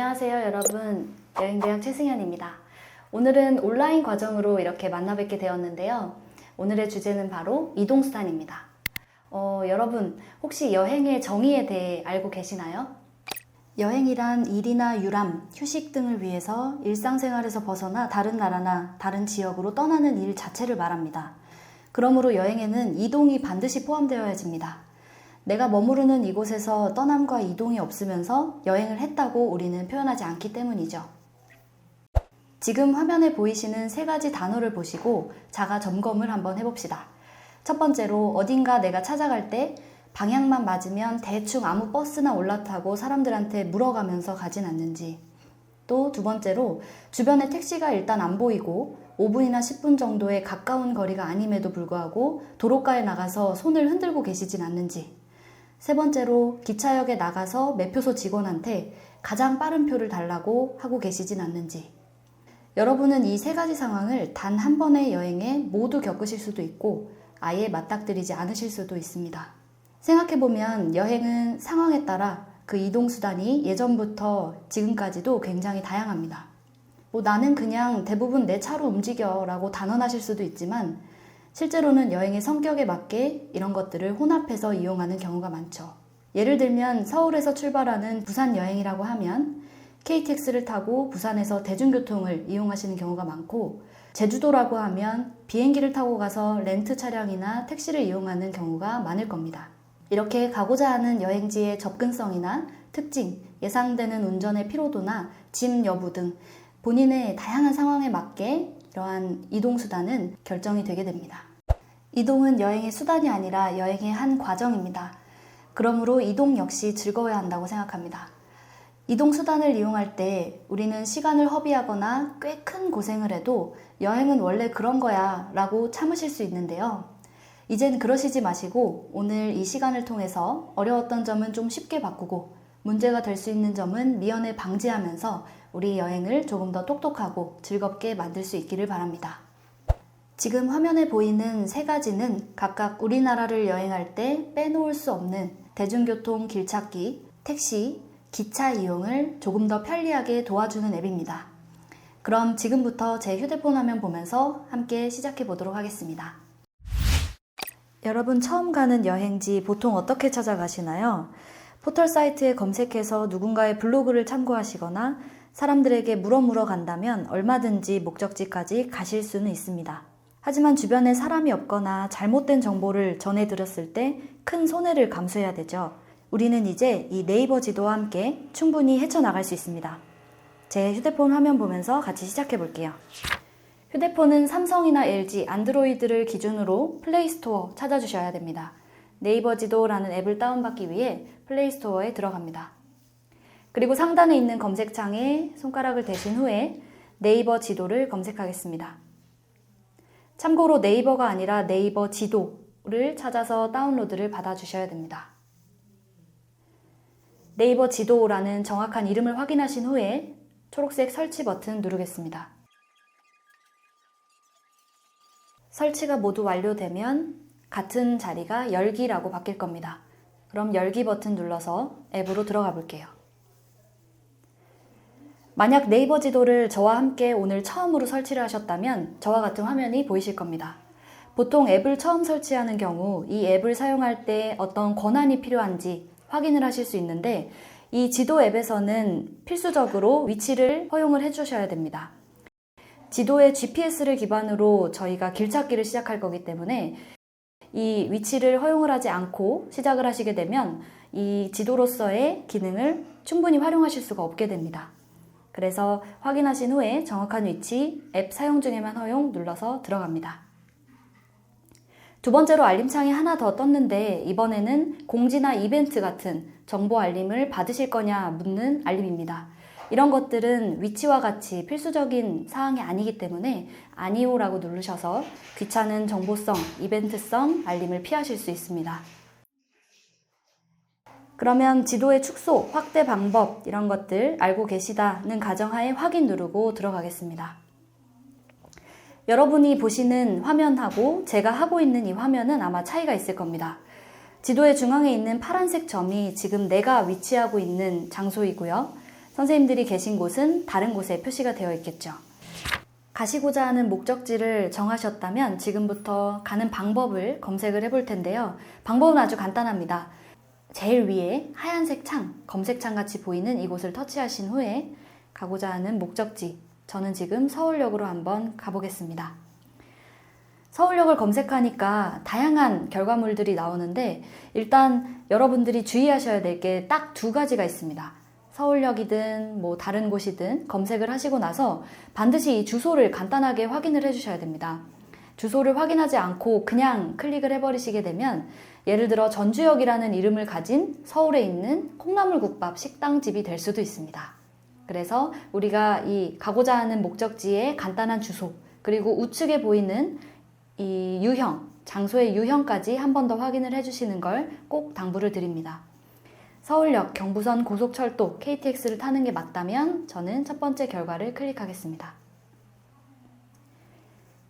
안녕하세요, 여러분. 여행대학 최승현입니다. 오늘은 온라인 과정으로 이렇게 만나 뵙게 되었는데요. 오늘의 주제는 바로 이동수단입니다. 어, 여러분, 혹시 여행의 정의에 대해 알고 계시나요? 여행이란 일이나 유람, 휴식 등을 위해서 일상생활에서 벗어나 다른 나라나 다른 지역으로 떠나는 일 자체를 말합니다. 그러므로 여행에는 이동이 반드시 포함되어야 집니다. 내가 머무르는 이곳에서 떠남과 이동이 없으면서 여행을 했다고 우리는 표현하지 않기 때문이죠. 지금 화면에 보이시는 세 가지 단어를 보시고 자가 점검을 한번 해봅시다. 첫 번째로 어딘가 내가 찾아갈 때 방향만 맞으면 대충 아무 버스나 올라타고 사람들한테 물어가면서 가진 않는지. 또 두 번째로 주변에 택시가 일단 안 보이고 5분이나 10분 정도의 가까운 거리가 아님에도 불구하고 도로가에 나가서 손을 흔들고 계시진 않는지. 세 번째로 기차역에 나가서 매표소 직원한테 가장 빠른 표를 달라고 하고 계시진 않는지. 여러분은 이 세 가지 상황을 단 한 번의 여행에 모두 겪으실 수도 있고 아예 맞닥뜨리지 않으실 수도 있습니다. 생각해보면 여행은 상황에 따라 그 이동수단이 예전부터 지금까지도 굉장히 다양합니다. 뭐 나는 그냥 대부분 내 차로 움직여 라고 단언하실 수도 있지만 실제로는 여행의 성격에 맞게 이런 것들을 혼합해서 이용하는 경우가 많죠. 예를 들면 서울에서 출발하는 부산 여행이라고 하면 KTX를 타고 부산에서 대중교통을 이용하시는 경우가 많고 제주도라고 하면 비행기를 타고 가서 렌트 차량이나 택시를 이용하는 경우가 많을 겁니다. 이렇게 가고자 하는 여행지의 접근성이나 특징, 예상되는 운전의 피로도나 짐 여부 등 본인의 다양한 상황에 맞게 이러한 이동수단은 결정이 되게 됩니다. 이동은 여행의 수단이 아니라 여행의 한 과정입니다. 그러므로 이동 역시 즐거워야 한다고 생각합니다. 이동 수단을 이용할 때 우리는 시간을 허비하거나 꽤 큰 고생을 해도 여행은 원래 그런 거야 라고 참으실 수 있는데요. 이젠 그러시지 마시고 오늘 이 시간을 통해서 어려웠던 점은 좀 쉽게 바꾸고 문제가 될 수 있는 점은 미연에 방지하면서 우리 여행을 조금 더 똑똑하고 즐겁게 만들 수 있기를 바랍니다. 지금 화면에 보이는 세 가지는 각각 우리나라를 여행할 때 빼놓을 수 없는 대중교통 길찾기, 택시, 기차 이용을 조금 더 편리하게 도와주는 앱입니다. 그럼 지금부터 제 휴대폰 화면 보면서 함께 시작해 보도록 하겠습니다. 여러분 처음 가는 여행지 보통 어떻게 찾아가시나요? 포털 사이트에 검색해서 누군가의 블로그를 참고하시거나 사람들에게 물어 물어 간다면 얼마든지 목적지까지 가실 수는 있습니다. 하지만 주변에 사람이 없거나 잘못된 정보를 전해드렸을 때 큰 손해를 감수해야 되죠. 우리는 이제 이 네이버 지도와 함께 충분히 헤쳐나갈 수 있습니다. 제 휴대폰 화면 보면서 같이 시작해 볼게요. 휴대폰은 삼성이나 LG, 안드로이드를 기준으로 플레이스토어 찾아주셔야 됩니다. 네이버 지도라는 앱을 다운받기 위해 플레이스토어에 들어갑니다. 그리고 상단에 있는 검색창에 손가락을 대신 후에 네이버 지도를 검색하겠습니다. 참고로 네이버가 아니라 네이버 지도를 찾아서 다운로드를 받아주셔야 됩니다. 네이버 지도라는 정확한 이름을 확인하신 후에 초록색 설치 버튼 누르겠습니다. 설치가 모두 완료되면 같은 자리가 열기라고 바뀔 겁니다. 그럼 열기 버튼 눌러서 앱으로 들어가 볼게요. 만약 네이버 지도를 저와 함께 오늘 처음으로 설치를 하셨다면 저와 같은 화면이 보이실 겁니다. 보통 앱을 처음 설치하는 경우 이 앱을 사용할 때 어떤 권한이 필요한지 확인을 하실 수 있는데 이 지도 앱에서는 필수적으로 위치를 허용을 해주셔야 됩니다. 지도의 GPS를 기반으로 저희가 길 찾기를 시작할 거기 때문에 이 위치를 허용을 하지 않고 시작을 하시게 되면 이 지도로서의 기능을 충분히 활용하실 수가 없게 됩니다. 그래서 확인하신 후에 정확한 위치, 앱 사용 중에만 허용 눌러서 들어갑니다. 두 번째로 알림창이 하나 더 떴는데 이번에는 공지나 이벤트 같은 정보 알림을 받으실 거냐 묻는 알림입니다. 이런 것들은 위치와 같이 필수적인 사항이 아니기 때문에 아니오라고 누르셔서 귀찮은 정보성, 이벤트성 알림을 피하실 수 있습니다. 그러면 지도의 축소, 확대 방법 이런 것들 알고 계시다는 가정하에 확인 누르고 들어가겠습니다. 여러분이 보시는 화면하고 제가 하고 있는 이 화면은 아마 차이가 있을 겁니다. 지도의 중앙에 있는 파란색 점이 지금 내가 위치하고 있는 장소이고요. 선생님들이 계신 곳은 다른 곳에 표시가 되어 있겠죠. 가시고자 하는 목적지를 정하셨다면 지금부터 가는 방법을 검색을 해볼 텐데요. 방법은 아주 간단합니다. 제일 위에 하얀색 창, 검색창 같이 보이는 이곳을 터치하신 후에 가고자 하는 목적지, 저는 지금 서울역으로 한번 가보겠습니다. 서울역을 검색하니까 다양한 결과물들이 나오는데 일단 여러분들이 주의하셔야 될 게 딱 두 가지가 있습니다. 서울역이든 뭐 다른 곳이든 검색을 하시고 나서 반드시 이 주소를 간단하게 확인을 해 주셔야 됩니다. 주소를 확인하지 않고 그냥 클릭을 해버리시게 되면 예를 들어 전주역이라는 이름을 가진 서울에 있는 콩나물국밥 식당집이 될 수도 있습니다. 그래서 우리가 이 가고자 하는 목적지의 간단한 주소 그리고 우측에 보이는 이 유형, 장소의 유형까지 한 번 더 확인을 해주시는 걸 꼭 당부를 드립니다. 서울역, 경부선 고속철도, KTX를 타는 게 맞다면 저는 첫 번째 결과를 클릭하겠습니다.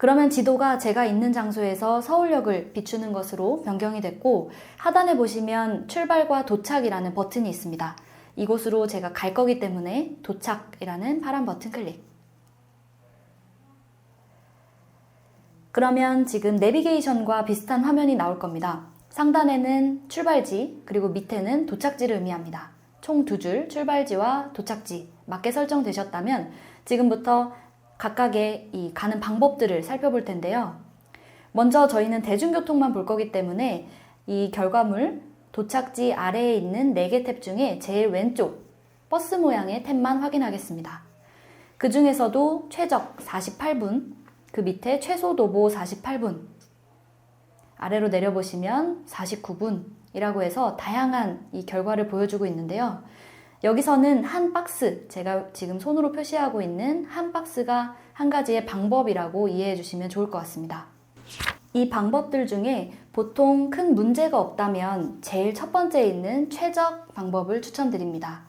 그러면 지도가 제가 있는 장소에서 서울역을 비추는 것으로 변경이 됐고 하단에 보시면 출발과 도착이라는 버튼이 있습니다. 이곳으로 제가 갈 거기 때문에 도착이라는 파란 버튼 클릭. 그러면 지금 내비게이션과 비슷한 화면이 나올 겁니다. 상단에는 출발지, 그리고 밑에는 도착지를 의미합니다. 총 두 줄 출발지와 도착지 맞게 설정되셨다면 지금부터 각각의 이 가는 방법들을 살펴볼 텐데요. 먼저 저희는 대중교통만 볼 거기 때문에 이 결과물 도착지 아래에 있는 4개 탭 중에 제일 왼쪽 버스 모양의 탭만 확인하겠습니다. 그 중에서도 최적 48분, 그 밑에 최소 도보 48분, 아래로 내려보시면 49분이라고 해서 다양한 이 결과를 보여주고 있는데요. 여기서는 한 박스, 제가 지금 손으로 표시하고 있는 한 박스가 한 가지의 방법이라고 이해해 주시면 좋을 것 같습니다. 이 방법들 중에 보통 큰 문제가 없다면 제일 첫 번째에 있는 최적 방법을 추천드립니다.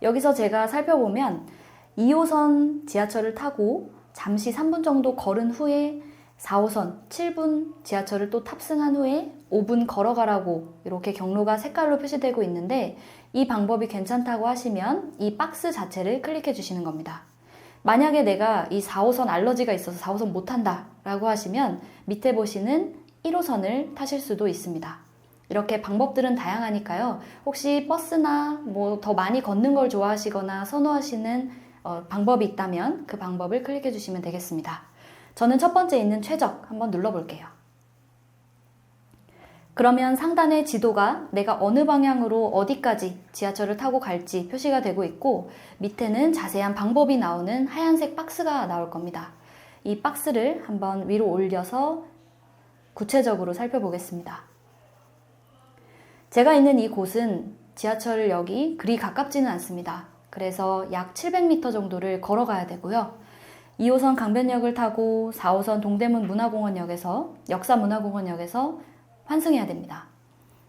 여기서 제가 살펴보면 2호선 지하철을 타고 잠시 3분 정도 걸은 후에 4호선 7분 지하철을 또 탑승한 후에 5분 걸어가라고 이렇게 경로가 색깔로 표시되고 있는데 이 방법이 괜찮다고 하시면 이 박스 자체를 클릭해 주시는 겁니다. 만약에 내가 이 4호선 알러지가 있어서 4호선 못 탄다 라고 하시면 밑에 보시는 1호선을 타실 수도 있습니다. 이렇게 방법들은 다양하니까요. 혹시 버스나 뭐 더 많이 걷는 걸 좋아하시거나 선호하시는 어, 방법이 있다면 그 방법을 클릭해 주시면 되겠습니다. 저는 첫 번째 있는 최적 한번 눌러볼게요. 그러면 상단의 지도가 내가 어느 방향으로 어디까지 지하철을 타고 갈지 표시가 되고 있고 밑에는 자세한 방법이 나오는 하얀색 박스가 나올 겁니다. 이 박스를 한번 위로 올려서 구체적으로 살펴보겠습니다. 제가 있는 이 곳은 지하철역이 그리 가깝지는 않습니다. 그래서 약 700m 정도를 걸어가야 되고요. 2호선 강변역을 타고 4호선 동대문 문화공원역에서 역사문화공원역에서 환승해야 됩니다.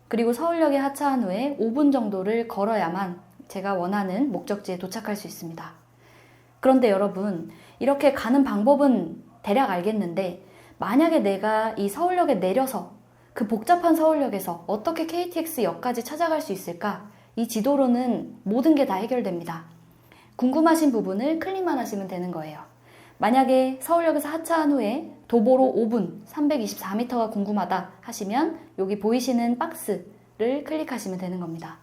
그리고 서울역에 하차한 후에 5분 정도를 걸어야만 제가 원하는 목적지에 도착할 수 있습니다. 그런데 여러분, 이렇게 가는 방법은 대략 알겠는데, 만약에 내가 이 서울역에 내려서 그 복잡한 서울역에서 어떻게 KTX역까지 찾아갈 수 있을까? 이 지도로는 모든 게 다 해결됩니다. 궁금하신 부분을 클릭만 하시면 되는 거예요. 만약에 서울역에서 하차한 후에 도보로 5분 324m가 궁금하다 하시면 여기 보이시는 박스를 클릭하시면 되는 겁니다.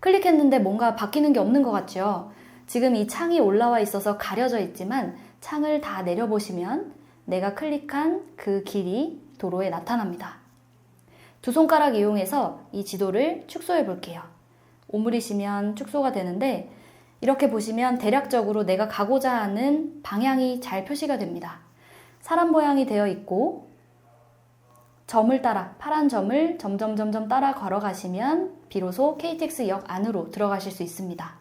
클릭했는데 뭔가 바뀌는 게 없는 것 같죠? 지금 이 창이 올라와 있어서 가려져 있지만 창을 다 내려보시면 내가 클릭한 그 길이 도로에 나타납니다. 두 손가락 이용해서 이 지도를 축소해 볼게요. 오므리시면 축소가 되는데 이렇게 보시면 대략적으로 내가 가고자 하는 방향이 잘 표시가 됩니다. 사람 모양이 되어 있고 점을 따라 파란 점을 점점 점점 따라 걸어가시면 비로소 KTX역 안으로 들어가실 수 있습니다.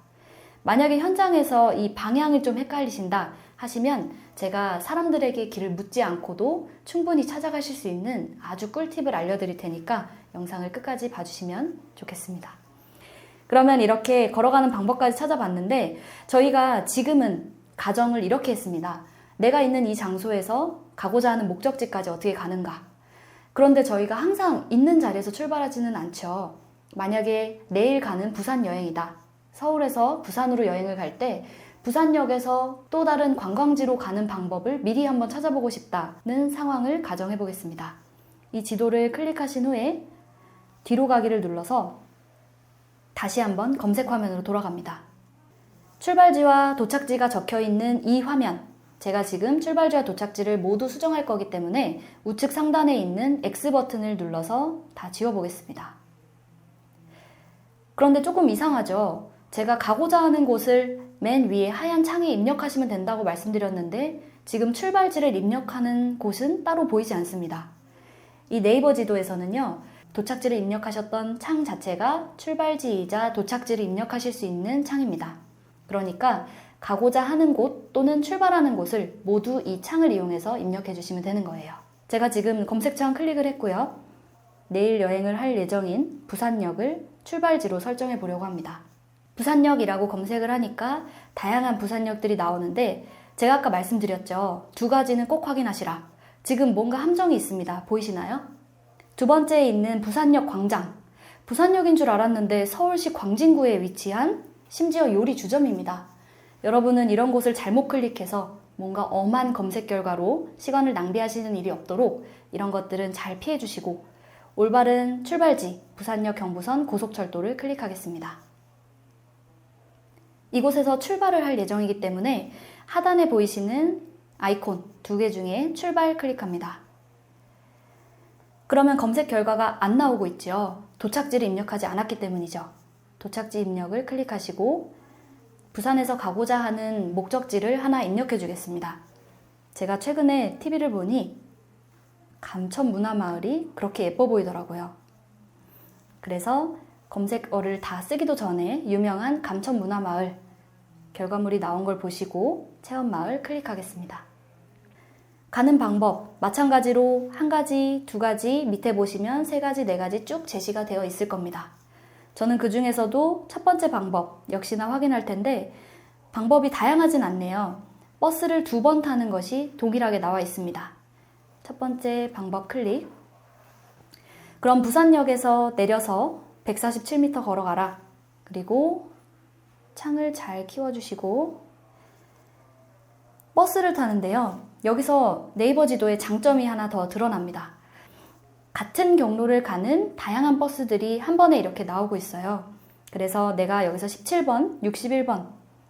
만약에 현장에서 이 방향을 좀 헷갈리신다 하시면 제가 사람들에게 길을 묻지 않고도 충분히 찾아가실 수 있는 아주 꿀팁을 알려드릴 테니까 영상을 끝까지 봐주시면 좋겠습니다. 그러면 이렇게 걸어가는 방법까지 찾아봤는데 저희가 지금은 가정을 이렇게 했습니다. 내가 있는 이 장소에서 가고자 하는 목적지까지 어떻게 가는가. 그런데 저희가 항상 있는 자리에서 출발하지는 않죠. 만약에 내일 가는 부산 여행이다. 서울에서 부산으로 여행을 갈 때 부산역에서 또 다른 관광지로 가는 방법을 미리 한번 찾아보고 싶다는 상황을 가정해 보겠습니다. 이 지도를 클릭하신 후에 뒤로 가기를 눌러서 다시 한번 검색 화면으로 돌아갑니다. 출발지와 도착지가 적혀 있는 이 화면. 제가 지금 출발지와 도착지를 모두 수정할 거기 때문에 우측 상단에 있는 X 버튼을 눌러서 다 지워보겠습니다. 그런데 조금 이상하죠? 제가 가고자 하는 곳을 맨 위에 하얀 창에 입력하시면 된다고 말씀드렸는데 지금 출발지를 입력하는 곳은 따로 보이지 않습니다. 이 네이버 지도에서는요, 도착지를 입력하셨던 창 자체가 출발지이자 도착지를 입력하실 수 있는 창입니다. 그러니까 가고자 하는 곳 또는 출발하는 곳을 모두 이 창을 이용해서 입력해 주시면 되는 거예요. 제가 지금 검색창 클릭을 했고요. 내일 여행을 할 예정인 부산역을 출발지로 설정해 보려고 합니다. 부산역이라고 검색을 하니까 다양한 부산역들이 나오는데 제가 아까 말씀드렸죠. 두 가지는 꼭 확인하시라. 지금 뭔가 함정이 있습니다. 보이시나요? 두 번째에 있는 부산역 광장. 부산역인 줄 알았는데 서울시 광진구에 위치한 심지어 요리 주점입니다. 여러분은 이런 곳을 잘못 클릭해서 뭔가 엄한 검색 결과로 시간을 낭비하시는 일이 없도록 이런 것들은 잘 피해 주시고 올바른 출발지 부산역 경부선 고속철도를 클릭하겠습니다. 이곳에서 출발을 할 예정이기 때문에 하단에 보이시는 아이콘 두 개 중에 출발 클릭합니다. 그러면 검색 결과가 안 나오고 있죠. 도착지를 입력하지 않았기 때문이죠. 도착지 입력을 클릭하시고 부산에서 가고자 하는 목적지를 하나 입력해 주겠습니다. 제가 최근에 TV를 보니 감천 문화마을이 그렇게 예뻐 보이더라고요. 그래서 검색어를 다 쓰기도 전에 유명한 감천 문화마을 결과물이 나온 걸 보시고 체험마을 클릭하겠습니다. 가는 방법 마찬가지로 한 가지, 두 가지 밑에 보시면 세 가지, 네 가지 쭉 제시가 되어 있을 겁니다. 저는 그 중에서도 첫 번째 방법 역시나 확인할 텐데 방법이 다양하진 않네요. 버스를 두 번 타는 것이 동일하게 나와 있습니다. 첫 번째 방법 클릭. 그럼 부산역에서 내려서 147m 걸어가라. 그리고 창을 잘 키워주시고 버스를 타는데요. 여기서 네이버 지도의 장점이 하나 더 드러납니다. 같은 경로를 가는 다양한 버스들이 한 번에 이렇게 나오고 있어요. 그래서 내가 여기서 17번, 61번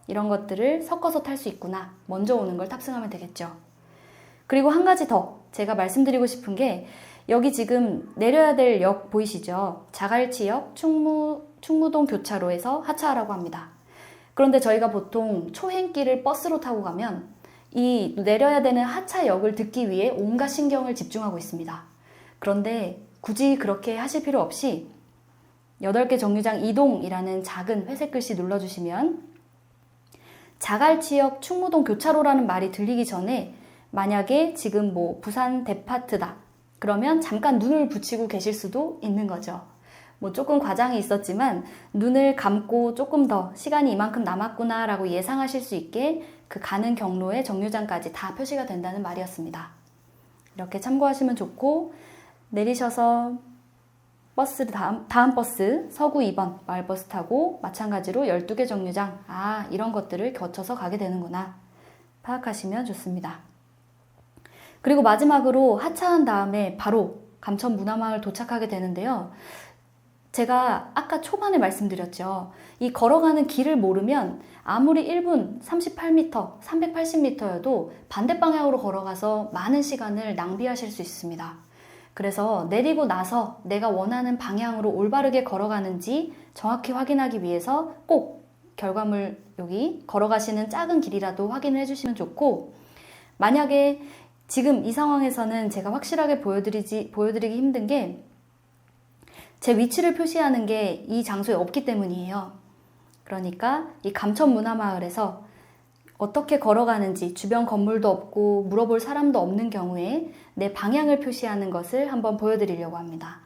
이런 것들을 섞어서 탈 수 있구나. 먼저 오는 걸 탑승하면 되겠죠. 그리고 한 가지 더 제가 말씀드리고 싶은 게 여기 지금 내려야 될 역 보이시죠? 자갈치역 충무, 충무동 교차로에서 하차하라고 합니다. 그런데 저희가 보통 초행길을 버스로 타고 가면 이 내려야 되는 하차역을 듣기 위해 온갖 신경을 집중하고 있습니다. 그런데 굳이 그렇게 하실 필요 없이 8개 정류장 이동이라는 작은 회색 글씨 눌러주시면 자갈치역 충무동 교차로라는 말이 들리기 전에 만약에 지금 뭐 부산 데파트다 그러면 잠깐 눈을 붙이고 계실 수도 있는 거죠. 뭐 조금 과장이 있었지만 눈을 감고 조금 더 시간이 이만큼 남았구나 라고 예상하실 수 있게 그 가는 경로의 정류장까지 다 표시가 된다는 말이었습니다. 이렇게 참고하시면 좋고 내리셔서 버스 다음, 다음 버스 서구 2번 마을버스 타고 마찬가지로 12개 정류장 아 이런 것들을 거쳐서 가게 되는구나 파악하시면 좋습니다. 그리고 마지막으로 하차한 다음에 바로 감천 문화마을 도착하게 되는데요. 제가 아까 초반에 말씀드렸죠. 이 걸어가는 길을 모르면 아무리 1분 38m, 380m여도 반대 방향으로 걸어가서 많은 시간을 낭비하실 수 있습니다. 그래서 내리고 나서 내가 원하는 방향으로 올바르게 걸어가는지 정확히 확인하기 위해서 꼭 결과물 여기 걸어가시는 작은 길이라도 확인을 해주시면 좋고 만약에 지금 이 상황에서는 제가 확실하게 보여드리지, 보여드리기 힘든 게 제 위치를 표시하는 게 이 장소에 없기 때문이에요. 그러니까 이 감천 문화마을에서 어떻게 걸어가는지 주변 건물도 없고 물어볼 사람도 없는 경우에 내 방향을 표시하는 것을 한번 보여드리려고 합니다.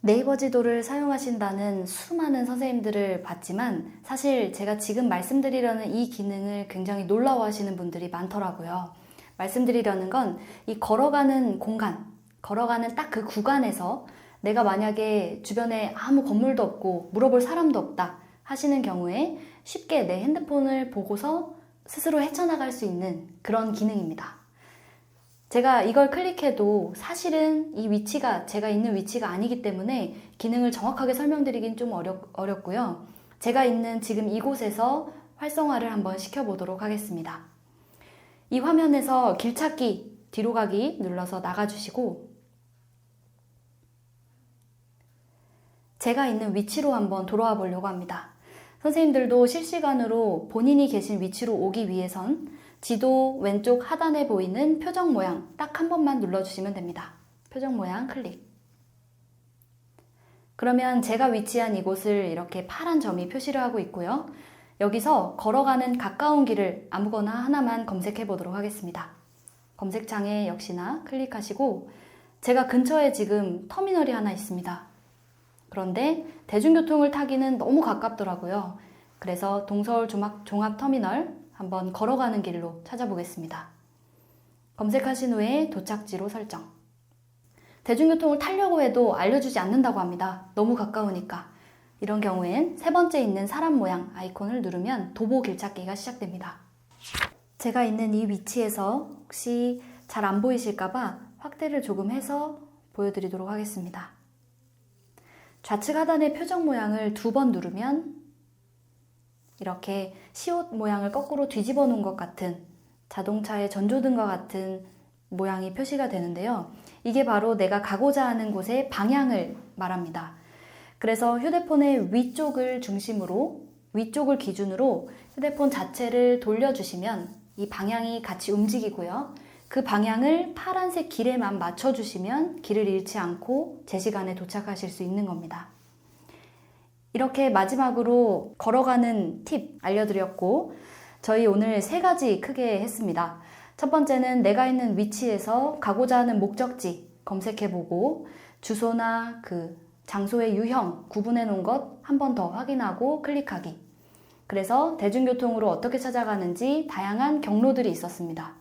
네이버 지도를 사용하신다는 수많은 선생님들을 봤지만 사실 제가 지금 말씀드리려는 이 기능을 굉장히 놀라워하시는 분들이 많더라고요. 말씀드리려는 건 이 걸어가는 공간, 걸어가는 딱 그 구간에서 내가 만약에 주변에 아무 건물도 없고 물어볼 사람도 없다. 하시는 경우에 쉽게 내 핸드폰을 보고서 스스로 헤쳐나갈 수 있는 그런 기능입니다. 제가 이걸 클릭해도 사실은 이 위치가 제가 있는 위치가 아니기 때문에 기능을 정확하게 설명드리긴 좀 어렵, 어렵고요. 제가 있는 지금 이곳에서 활성화를 한번 시켜보도록 하겠습니다. 이 화면에서 길찾기, 뒤로 가기 눌러서 나가주시고 제가 있는 위치로 한번 돌아와 보려고 합니다. 선생님들도 실시간으로 본인이 계신 위치로 오기 위해선 지도 왼쪽 하단에 보이는 표정 모양 딱 한 번만 눌러주시면 됩니다. 표정 모양 클릭. 그러면 제가 위치한 이곳을 이렇게 파란 점이 표시를 하고 있고요. 여기서 걸어가는 가까운 길을 아무거나 하나만 검색해 보도록 하겠습니다. 검색창에 역시나 클릭하시고 제가 근처에 지금 터미널이 하나 있습니다. 그런데 대중교통을 타기는 너무 가깝더라고요. 그래서 동서울 종합, 종합터미널 한번 걸어가는 길로 찾아보겠습니다. 검색하신 후에 도착지로 설정. 대중교통을 타려고 해도 알려주지 않는다고 합니다. 너무 가까우니까. 이런 경우엔 세 번째 있는 사람 모양 아이콘을 누르면 도보 길찾기가 시작됩니다. 제가 있는 이 위치에서 혹시 잘 안 보이실까봐 확대를 조금 해서 보여드리도록 하겠습니다. 좌측 하단의 표정 모양을 두 번 누르면 이렇게 시옷 모양을 거꾸로 뒤집어 놓은 것 같은 자동차의 전조등과 같은 모양이 표시가 되는데요. 이게 바로 내가 가고자 하는 곳의 방향을 말합니다. 그래서 휴대폰의 위쪽을 중심으로 위쪽을 기준으로 휴대폰 자체를 돌려주시면 이 방향이 같이 움직이고요. 그 방향을 파란색 길에만 맞춰주시면 길을 잃지 않고 제 시간에 도착하실 수 있는 겁니다. 이렇게 마지막으로 걸어가는 팁 알려드렸고, 저희 오늘 세 가지 크게 했습니다. 첫 번째는 내가 있는 위치에서 가고자 하는 목적지 검색해보고, 주소나 그 장소의 유형 구분해 놓은 것 한 번 더 확인하고 클릭하기. 그래서 대중교통으로 어떻게 찾아가는지 다양한 경로들이 있었습니다.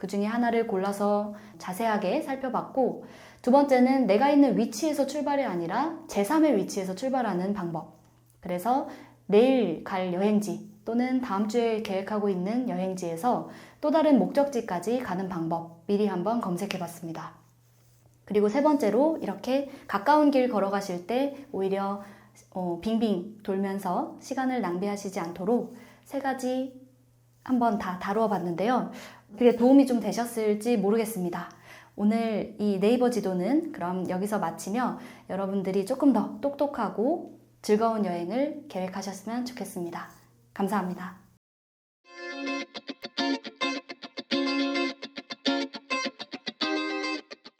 그 중에 하나를 골라서 자세하게 살펴봤고, 두 번째는 내가 있는 위치에서 출발이 아니라 제3의 위치에서 출발하는 방법. 그래서 내일 갈 여행지 또는 다음 주에 계획하고 있는 여행지에서 또 다른 목적지까지 가는 방법 미리 한번 검색해 봤습니다. 그리고 세 번째로 이렇게 가까운 길 걸어가실 때 오히려 어, 빙빙 돌면서 시간을 낭비하시지 않도록 세 가지 한번 다 다루어 봤는데요. 그게 도움이 좀 되셨을지 모르겠습니다. 오늘 이 네이버 지도는 그럼 여기서 마치며 여러분들이 조금 더 똑똑하고 즐거운 여행을 계획하셨으면 좋겠습니다. 감사합니다.